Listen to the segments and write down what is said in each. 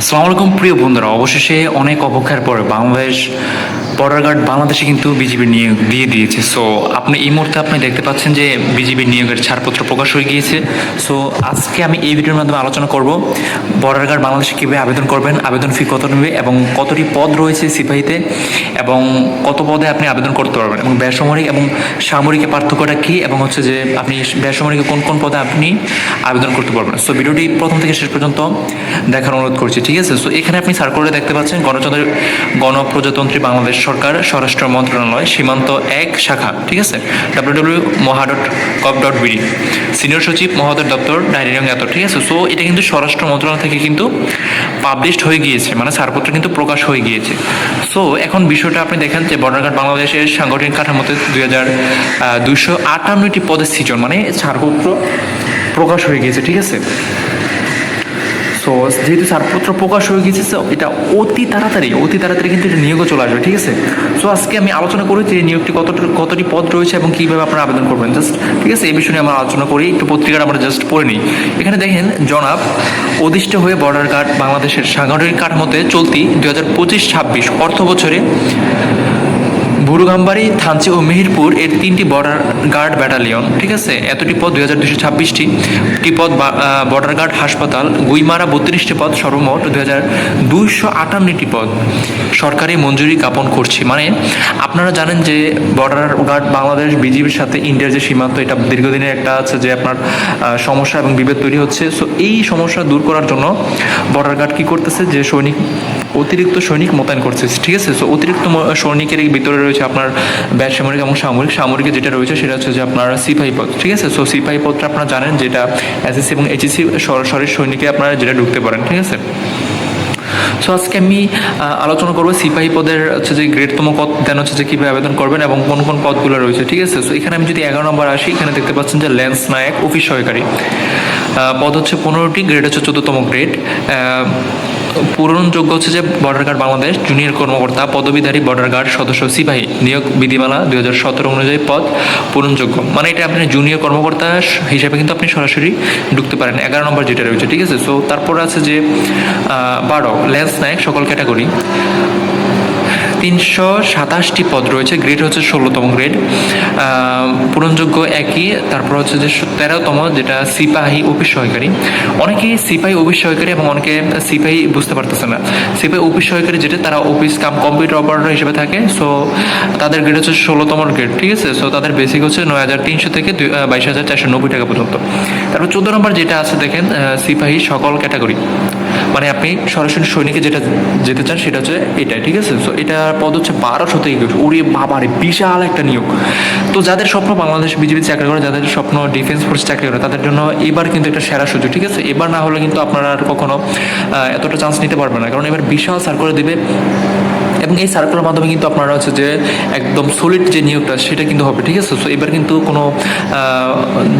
আসসালামু আলাইকুম প্রিয় বন্ধুরা অবশেষে অনেক অপেক্ষার পর বাংলাদেশ বর্ডার গার্ড বাংলাদেশে কিন্তু বিজিবি নিয়োগ দিয়ে দিয়েছে। সো আপনি এই মুহূর্তে আপনি দেখতে পাচ্ছেন যে বিজিবি নিয়োগের ছাড়পত্র প্রকাশ হয়ে গিয়েছে। সো আজকে আমি এই ভিডিওর মাধ্যমে আলোচনা করব বর্ডার গার্ড বাংলাদেশে কীভাবে আবেদন করবেন, আবেদন ফি কত নেবে এবং কতটি পদ রয়েছে সিপাহিতে এবং কত পদে আপনি আবেদন করতে পারবেন এবং বেসামরিক এবং সামরিকের পার্থক্যটা কী এবং হচ্ছে যে আপনি বেসামরিকে কোন কোন পদে আপনি আবেদন করতে পারবেন। সো ভিডিওটি প্রথম থেকে শেষ পর্যন্ত দেখার অনুরোধ করছি, ঠিক আছে? সো এখানে আপনি সার্কুলারে দেখতে পাচ্ছেন গণতন্ত্র, গণপ্রজাতন্ত্রী বাংলাদেশ সরকার, স্বরাষ্ট্র মন্ত্রণালয়, সীমান্ত এক শাখা, ঠিক আছে? ডাব্লিউ ডাব্লিউ মহা dot gov dot BD senior সচিব, মহোদয় দপ্তর, ডায়েরি রং এত, ঠিক আছে? সো এটা কিন্তু স্বরাষ্ট্র মন্ত্রণালয় থেকে কিন্তু পাবলিশড হয়ে গিয়েছে মানে ছাড়পত্র কিন্তু প্রকাশ হয়ে গিয়েছে। সো এখন বিষয়টা আপনি দেখেন যে বর্ডার গার্ড বাংলাদেশের সাংগঠনিক কাঠামোতে দুই হাজার দুইশো আটান্নটি পদের সৃজন মানে ছাড়পত্র প্রকাশ হয়ে গিয়েছে, ঠিক আছে? সো যেহেতু ছাড়পত্র প্রকাশ হয়ে গেছে এটা অতি তাড়াতাড়ি অতি তাড়াতাড়ি কিন্তু এটা নিয়োগও চলে আসবে, ঠিক আছে? সো আজকে আমি আলোচনা করি যে নিয়োগটি কত কতটি পদ রয়েছে এবং কীভাবে আপনারা আবেদন করবেন জাস্ট ঠিক আছে? এই বিষয়ে আমরা আলোচনা করি, একটু পত্রিকাটা আমরা জাস্ট পড়ে নিই। এখানে দেখেন, জনাব অধিষ্ঠ হয়ে বর্ডার গার্ড বাংলাদেশের সাংগঠনিক কাঠামোতে চলতি দু হাজার পঁচিশ ছাব্বিশ অর্থ বছরে বুরুগাম্বাড়ি থানচি ও মেহেরপুর এর তিনটি বর্ডার গার্ড ব্যাটালিয়ন ঠিক আছে? এতটি পদ দুই হাজার দুশো ছাব্বিশটি টি পদ বর্ডার গার্ড হাসপাতাল, গুইমারা বত্রিশটি পদ সর্বমোট দুই হাজার দুইশো আটান্নটি পদ সরকারি মঞ্জুরি জ্ঞাপন করছি। মানে আপনারা জানেন যে বর্ডার গার্ড বাংলাদেশ বিজিবির সাথে ইন্ডিয়ার যে সীমান্ত, এটা দীর্ঘদিনের একটা আছে যে আপনার সমস্যা এবং বিভেদ তৈরি হচ্ছে। সো এই সমস্যা দূর করার জন্য বর্ডার গার্ড কী করতেছে? যে সৈনিক অতিরিক্ত সৈনিক মোতায়েন করছে, ঠিক আছে? সো অতিরিক্ত সৈনিকের ভিতরে রয়েছে আপনার বেসামরিক এবং সামরিক। সামরিকে যেটা রয়েছে, সেটা হচ্ছে যে আপনার সিপাহী পদ ঠিক আছে? সো সিপাহী পদটা আপনারা জানেন যেটা এসএসসি এবং এইচএসসি সরাসরি সৈনিকে আপনারা যেটা ঢুকতে পারেন, ঠিক আছে? সো আজকে আমি আলোচনা করব সিপাহী পদের হচ্ছে যে গ্রেডতম পদ, দেন হচ্ছে যে কীভাবে আবেদন করবেন এবং কোন কোন পদগুলো রয়েছে, ঠিক আছে? সো এখানে আমি যদি এগারো নম্বর আসি, এখানে দেখতে পাচ্ছেন যে ল্যান্স নায়ক, অফিস সহকারী। পদ হচ্ছে পনেরোটি, গ্রেড হচ্ছে চোদ্দতম গ্রেড। পূরণযোগ্য হচ্ছে যে বর্ডার গার্ড বাংলাদেশ জুনিয়র কর্মকর্তা, পদবীধারী বর্ডার গার্ড সদস্য, সিপাহী নিয়োগ বিধিমালা দুই হাজার সতেরো অনুযায়ী পদ পূরণযোগ্য। মানে এটা আপনি জুনিয়র কর্মকর্তা হিসেবে কিন্তু আপনি সরাসরি ঢুকতে পারেন। এগারো নম্বর যেটা রয়েছে, ঠিক আছে? সো তারপর আছে যে বারো ল্যান্স নায়ক সকল ক্যাটাগরি তিনশো সাতাশটি পদ রয়েছে। গ্রেড হচ্ছে ষোলোতম গ্রেড পূরণযোগ্য একই, তারপর হচ্ছে যে তেরোতম, যেটা সিপাহী অফিস সহকারী অনেকেই সিপাহী অফিস সহকারী এবং অনেকে সিপাহী বুঝতে পারতেছে না। সিপাহী অফিস সহকারী যেটা, তারা অফিস কাম কম্পিউটার অপারেটর হিসেবে থাকে। সো তাদের গ্রেড হচ্ছে ষোলোতম গ্রেড ঠিক আছে? সো তাদের বেসিক হচ্ছে নয় হাজার তিনশো থেকে বাইশ হাজার চারশো নব্বই টাকা পর্যন্ত। তারপর চোদ্দ নম্বর যেটা আছে, দেখেন সিপাহী সকল ক্যাটাগরি মানে আপনি সরাসরি সৈনিকে যেটা যেতে চান, সেটা হচ্ছে এটাই, ঠিক আছে? সো এটা পদ হচ্ছে বারোশো থেকে ওরে বাবারে, বিশাল একটা নিয়োগ। তো যাদের স্বপ্ন বাংলাদেশ বিজেপি চাকরি করে, যাদের স্বপ্ন ডিফেন্স ফোর্স চাকরি করে, তাদের জন্য এবার কিন্তু একটা সেরা সুযোগ, ঠিক আছে? এবার না হলে কিন্তু আপনারা আর কখনো এতটা চান্স নিতে পারবেন না। কারণ এবার বিশাল সার্কুলার দেবে এবং এই সার্কুলার মাধ্যমে কিন্তু আপনারা হচ্ছে যে একদম সলিড যে নিয়োগটা, সেটা কিন্তু হবে, ঠিক আছে? সো এবার কিন্তু কোনো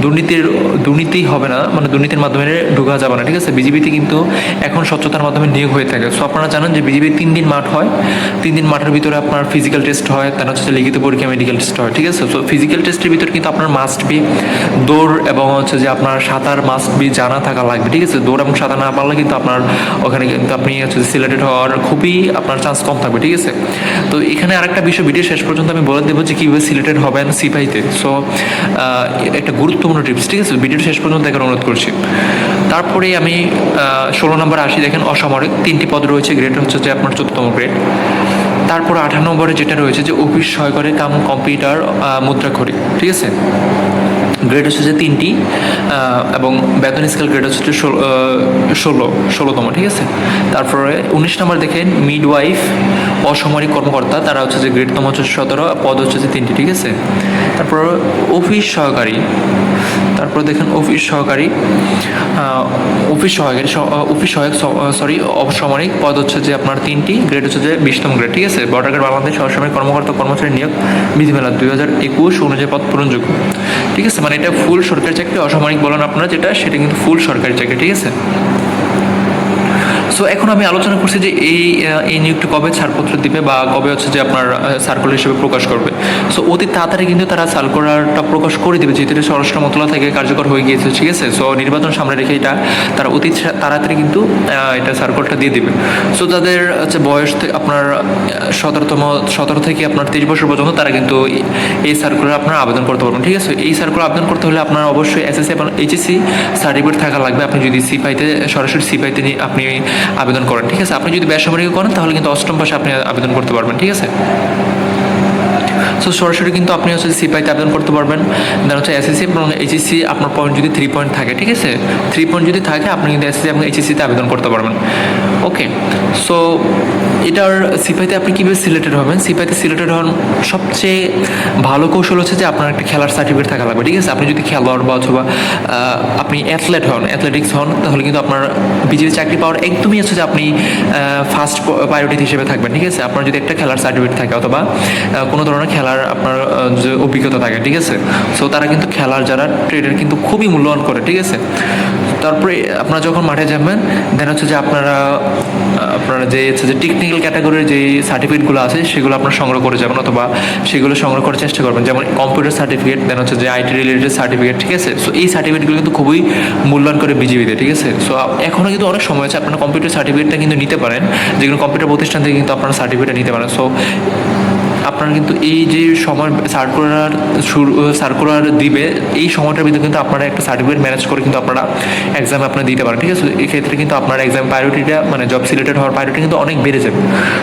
দুর্নীতির, দুর্নীতি হবে না মানে দুর্নীতির মাধ্যমে ঢোকা যাবে না, ঠিক আছে? বিজেপিতে কিন্তু এখন স্বচ্ছতার মাধ্যমে নিয়োগ হয়ে থাকে। সো আপনারা জানেন যে বিজেপি তিন দিন মাঠ হয়। তিন দিন মাঠের ভিতরে আপনার ফিজিক্যাল টেস্ট হয়, তার হচ্ছে লিখিত পরীক্ষা মেডিকেল টেস্ট হয়, ঠিক আছে? সো ফিজিক্যাল টেস্টের ভিতরে কিন্তু আপনার মাস্ট বি দৌড় এবং হচ্ছে যে আপনার সাঁতার মাস্ট বি জানা থাকা লাগবে, ঠিক আছে? দৌড় এবং সাঁতার না পারলে কিন্তু আপনার ওখানে কিন্তু আপনি হচ্ছে সিলেক্টেড হওয়ার খুবই আপনার চান্স কম থাকবে, ঠিক আছে? তো এখানে আরেকটা বিষয় ভিডিও শেষ পর্যন্ত আমি বলে দেবো যে কীভাবে সিলেক্টেড হবেন সিপাহিতে। সো একটা গুরুত্বপূর্ণ টিপস ঠিক আছে? ভিডিওটা শেষ পর্যন্ত দেখার অনুরোধ করছি। তারপরে আমি ষোলো নম্বর আসি, দেখেন অসামরিক তিনটি পদ রয়েছে গ্রেড হচ্ছে যে আপনার চোদ্দতম গ্রেড তারপর আঠারো নম্বরে যেটা রয়েছে যে অফিস সহকারী কাম কম্পিউটার মুদ্রাক্ষরী, ঠিক আছে? গ্রেড হচ্ছে যে তিনটি এবং বেতন স্কেল গ্রেড হচ্ছে ষোলো ষোলো, ষোলোতম, ঠিক আছে? তারপরে উনিশ নম্বর দেখেন মিড ওয়াইফ অসামরিক কর্মকর্তা, তারা হচ্ছে যে গ্রেডতম হচ্ছে সতেরো, পদ হচ্ছে যে তিনটি, ঠিক আছে? তারপর অফিস সহকারী, তারপর দেখেন অফিস সহকারী অফিস সহকারী অফিস সহায়ক সরি অসামরিক, পদ হচ্ছে যে আপনার তিনটি গ্রেড হচ্ছে যে বিশতম গ্রেড ঠিক আছে? বর্ডার গার্ড বাংলাদেশ অসামরিক কর্মকর্তা কর্মচারী নিয়োগ বিধিমেলা দুই হাজার একুশ অনুযায়ী পদ পূরণযোগ্য, ঠিক আছে? মানে এটা ফুল সরকারি চাকরি, অসামরিক বলেন আপনারা যেটা, সেটা কিন্তু ফুল সরকারি চাকরি, ঠিক আছে? সো এখন আমি আলোচনা করছি যে এই এই নিয়োগটি কবে ছাড়পত্র দিবে বা কবে হচ্ছে যে আপনার সার্কুলার হিসেবে প্রকাশ করবে। সো অতি তাড়াতাড়ি কিন্তু তারা সার্কুলারটা প্রকাশ করে দিবে, যেহেতু এটা স্বরাষ্ট্র মন্ত্রণালয় থেকে কার্যকর হয়ে গিয়েছে, ঠিক আছে? সো নির্বাচন সামনে রেখে এটা তারা অতি তাড়াতাড়ি কিন্তু এটা সার্কুলারটা দিয়ে দিবে। সো তাদের হচ্ছে বয়স থেকে আপনার সতেরোতম, সতেরো থেকে আপনার তেইশ বছর পর্যন্ত তারা কিন্তু এই- সার্কুলার আপনার আবেদন করতে পারবেন, ঠিক আছে? এই সার্কুলার আবেদন করতে হলে আপনার অবশ্যই এসএসসি এবং এইচএসসি সার্টিফিকেট থাকা লাগবে। আপনি যদি সিপাইতে সরাসরি সিপাইতে আপনি আবেদন করেন, ঠিক আছে? আপনি যদি বেসামরিক করেন, তাহলে কিন্তু অষ্টম পাশে আপনি আবেদন করতে পারবেন, ঠিক আছে? সো সরাসরি কিন্তু আপনি হচ্ছে সিপাইতে আবেদন করতে পারবেন। দেন হচ্ছে এসএসসি এবং এইচএসসি আপনার পয়েন্ট যদি থ্রি পয়েন্ট থাকে, ঠিক আছে? থ্রি পয়েন্ট যদি থাকে, আপনি কিন্তু এসএসসি এবং এইচএসসিতে আবেদন করতে পারবেন। ওকে সো এটার সিপাইতে আপনি কীভাবে সিলেক্টেড হবেন? সিপাইতে সিলেক্টেড হন সবচেয়ে ভালো কৌশল হচ্ছে যে আপনার একটা খেলার সার্টিফিকেট থাকা লাগবে, ঠিক আছে? আপনি যদি খেলোয়াড় বা অথবা আপনি অ্যাথলেট হন অ্যাথলেটিক্স হন, তাহলে কিন্তু আপনার বিজেপি চাকরি পাওয়ার একদমই হচ্ছে যে আপনি ফার্স্ট প্রায়োরিটি হিসেবে থাকবেন, ঠিক আছে? আপনার যদি একটা খেলার সার্টিফিকেট থাকে অথবা কোনো ধরনের খেলার আপনার যে অভিজ্ঞতা থাকে, ঠিক আছে? সো তারা কিন্তু খেলার যারা ট্রেডার কিন্তু খুবই মূল্যায়ন করে, ঠিক আছে? তারপরে আপনারা যখন মাঠে যাবেন দেন হচ্ছে যে আপনারা আপনারা যে হচ্ছে যে টেকনিক্যাল ক্যাটাগরির যে সার্টিফিকেটগুলো আছে, সেগুলো আপনারা সংগ্রহ করে যাবেন অথবা সেগুলো সংগ্রহ করার চেষ্টা করবেন। যেমন কম্পিউটার সার্টিফিকেট দেন হচ্ছে যে আইটি রিলেটেড সার্টিফিকেট ঠিক আছে? সো এই সার্টিফিকেটগুলো কিন্তু খুবই মূল্যায়ন করে বিজিবিতে ঠিক আছে? সো এখনও কিন্তু অনেক সময় আছে, আপনারা কম্পিউটার সার্টিফিকেটটা কিন্তু নিতে পারেন। যেগুলো কম্পিউটার প্রতিষ্ঠান থেকে কিন্তু আপনারা সার্টিফিকেট নিতে পারেন। সো আপনার কিন্তু এই যে সময় সার্কুলার শুরু সার্কুলার দিবে, এই সময়টার ভিতরে কিন্তু আপনারা একটা সার্টিফিকেট ম্যানেজ করে কিন্তু আপনারা এক্সাম আপনারা দিতে পারেন, ঠিক আছে? এক্ষেত্রে কিন্তু আপনার এক্সাম প্রায়োরিটিটা মানে জব সিলেক্টেড হওয়ার প্রায়োরিটি কিন্তু অনেক বেড়ে যাবে।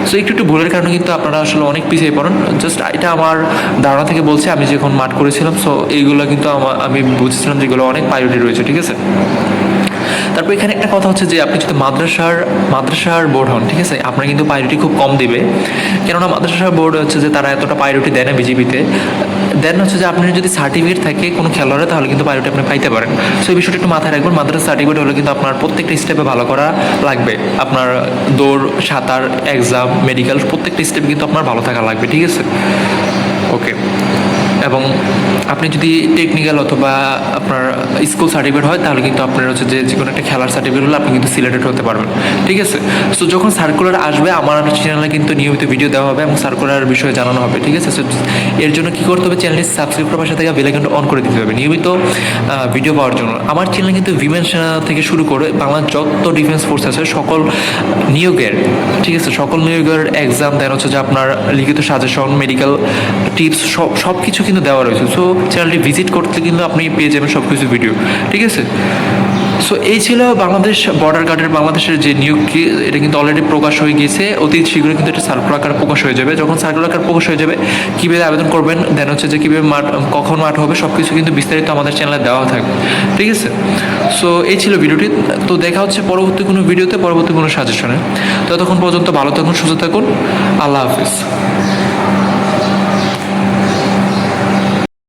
সো একটু একটু ভুলের কারণে কিন্তু আপনারা আসলে অনেক পিছিয়ে পড়েন। জাস্ট এটা আমার ধারণা থেকে বলছি, আমি যখন মাঠ করেছিলাম সো এইগুলো কিন্তু আমি বুঝেছিলাম যেগুলো অনেক প্রায়োরিটি রয়েছে, ঠিক আছে? তারপর এখানে একটা কথা হচ্ছে যে আপনি যদি মাদ্রাসার মাদ্রাসার বোর্ড হন, ঠিক আছে? আপনার কিন্তু প্রায়োরিটি খুব কম দিবে। কেননা মাদ্রাসার বোর্ড হচ্ছে যে তারা এতটা প্রায়োরিটি দেয় না বিজেপিতে। দেন হচ্ছে যে আপনার যদি সার্টিফিকেট থাকে কোনো খেলোয়াড়ে, তাহলে কিন্তু প্রায়োরিটি আপনি পাইতে পারেন। সো এই বিষয়টা একটু মাথায় রাখবেন। মাদ্রাসা সার্টিফিকেট হলে কিন্তু আপনার প্রত্যেকটা স্টেপে ভালো করা লাগবে। আপনার দৌড়, সাঁতার এক্সাম মেডিকেল প্রত্যেকটা স্টেপে কিন্তু আপনার ভালো থাকা লাগবে, ঠিক আছে? ওকে এবং আপনি যদি টেকনিক্যাল অথবা আপনার স্কুল সার্টিফিকেট হয়, তাহলে কিন্তু আপনার হচ্ছে যে যে কোনো একটা খেলার সার্টিফিকেট হলে আপনি কিন্তু সিলেক্টেড হতে পারবেন। ঠিক আছে? সো যখন সার্কুলার আসবে, আমার চ্যানেলে কিন্তু নিয়মিত ভিডিও দেওয়া হবে এবং সার্কুলার বিষয়ে জানানো হবে, ঠিক আছে? সো এর জন্য কী করতে হবে? চ্যানেলটি সাবস্ক্রাইব করার পাশে থেকে বেলাইকনটা অন করে দিতে হবে। নিয়মিত ভিডিও পাওয়ার জন্য। আমার চ্যানেলে কিন্তু বিমান সেনা থেকে শুরু করে বাংলার যত ডিফেন্স ফোর্স আছে, সকল নিয়োগের, ঠিক আছে? সকল নিয়োগের এক্সাম দেন হচ্ছে যে আপনার লিখিত সাজেশন মেডিকেল টিপস সব সব কিছু কিন্তু দেওয়া রয়েছে। সো চ্যানেলটি ভিজিট করতে কিন্তু আপনি পেয়ে যাবেন সব কিছু ভিডিও ঠিক আছে? সো এই ছিল বাংলাদেশ বর্ডার গার্ডের বাংলাদেশের যে নিয়োগ এটা কিন্তু অলরেডি প্রকাশ হয়ে গিয়েছে। অতি শীঘ্রই কিন্তু এটা সার্কুলার আকার প্রকাশ হয়ে যাবে। যখন সার্কুলার আকার প্রকাশ হয়ে যাবে, কীভাবে আবেদন করবেন দেন হচ্ছে যে কীভাবে মাঠ, কখন মাঠ হবে সব কিছু কিন্তু বিস্তারিত আমাদের চ্যানেলে দেওয়া থাকবে, ঠিক আছে? সো এই ছিল ভিডিওটি তো দেখা হচ্ছে পরবর্তী কোনো ভিডিওতে পরবর্তী কোনো সাজেশনে ততক্ষণ পর্যন্ত ভালো থাকুন, সুস্থ থাকুন। আল্লাহ হাফিজ।